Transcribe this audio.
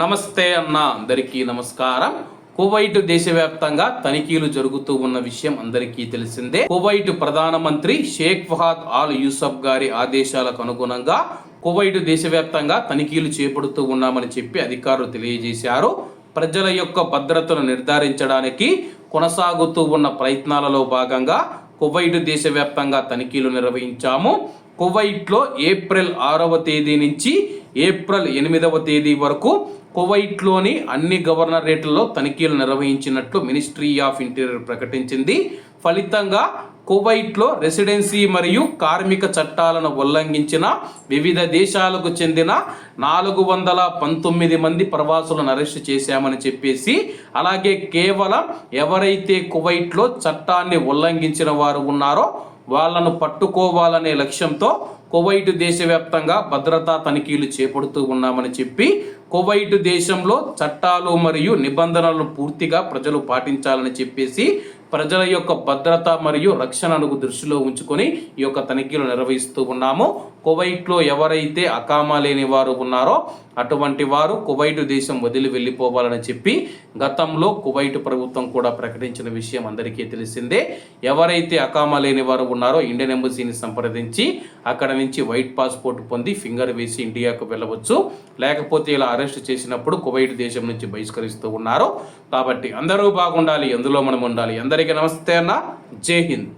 నమస్తే అన్న అందరికీ నమస్కారం. కువైట్ దేశవ్యాప్తంగా తనిఖీలు జరుగుతూ ఉన్న విషయం అందరికీ తెలిసిందే. కువైట్ ప్రధానమంత్రి షేక్ ఫహాద్ ఆల్ యూసఫ్ గారి ఆదేశాలకు అనుగుణంగా కువైట్ దేశవ్యాప్తంగా తనిఖీలు చేపడుతూ ఉన్నామని చెప్పి అధికారులు తెలియజేశారు. ప్రజల యొక్క భద్రతను నిర్ధారించడానికి కొనసాగుతూ ఉన్న ప్రయత్నాలలో భాగంగా కువైట్ దేశవ్యాప్తంగా తనిఖీలు నిర్వహించాము. కువైట్లో ఏప్రిల్ ఆరవ తేదీ నుంచి ఏప్రిల్ ఎనిమిదవ తేదీ వరకు కువైట్లోని అన్ని గవర్నరేట్లలో తనిఖీలు నిర్వహించినట్లు మినిస్ట్రీ ఆఫ్ ఇంటీరియర్ ప్రకటించింది. ఫలితంగా కువైట్లో రెసిడెన్సీ మరియు కార్మిక చట్టాలను ఉల్లంఘించిన వివిధ దేశాలకు చెందిన నాలుగు వందల పంతొమ్మిది మంది ప్రవాసులను అరెస్ట్ చేశామని చెప్పేసి అలాగే కేవలం ఎవరైతే కువైట్లో చట్టాన్ని ఉల్లంఘించిన వారు ఉన్నారో వాళ్ళను పట్టుకోవాలనే లక్ష్యంతో కువైట్ దేశవ్యాప్తంగా భద్రతా తనిఖీలు చేపడుతూ ఉన్నామని చెప్పి కువైట్ దేశంలో చట్టాలు మరియు నిబంధనలను పూర్తిగా ప్రజలు పాటించాలని చెప్పేసి ప్రజల యొక్క భద్రత మరియు రక్షణను దృష్టిలో ఉంచుకొని ఈ యొక్క తనిఖీలు నిర్వహిస్తూ ఉన్నాము. కువైట్లో ఎవరైతే అకామా లేని వారు ఉన్నారో అటువంటి వారు కువైట్ దేశం వదిలి వెళ్ళిపోవాలని చెప్పి గతంలో కువైట్ ప్రభుత్వం కూడా ప్రకటించిన విషయం అందరికీ తెలిసిందే. ఎవరైతే అకామా లేని వారు ఉన్నారో ఇండియన్ ఎంబసీని సంప్రదించి అక్కడ నుంచి వైట్ పాస్పోర్ట్ పొంది ఫింగర్ వేసి ఇండియాకు వెళ్ళవచ్చు. లేకపోతే ఇలా అరెస్ట్ చేసినప్పుడు కువైట్ దేశం నుంచి బహిష్కరిస్తూ ఉన్నారు. కాబట్టి అందరూ బాగుండాలి ఎందులో మనం ఉండాలి. అందరికీ నమస్తే అన్న. జై హింద్.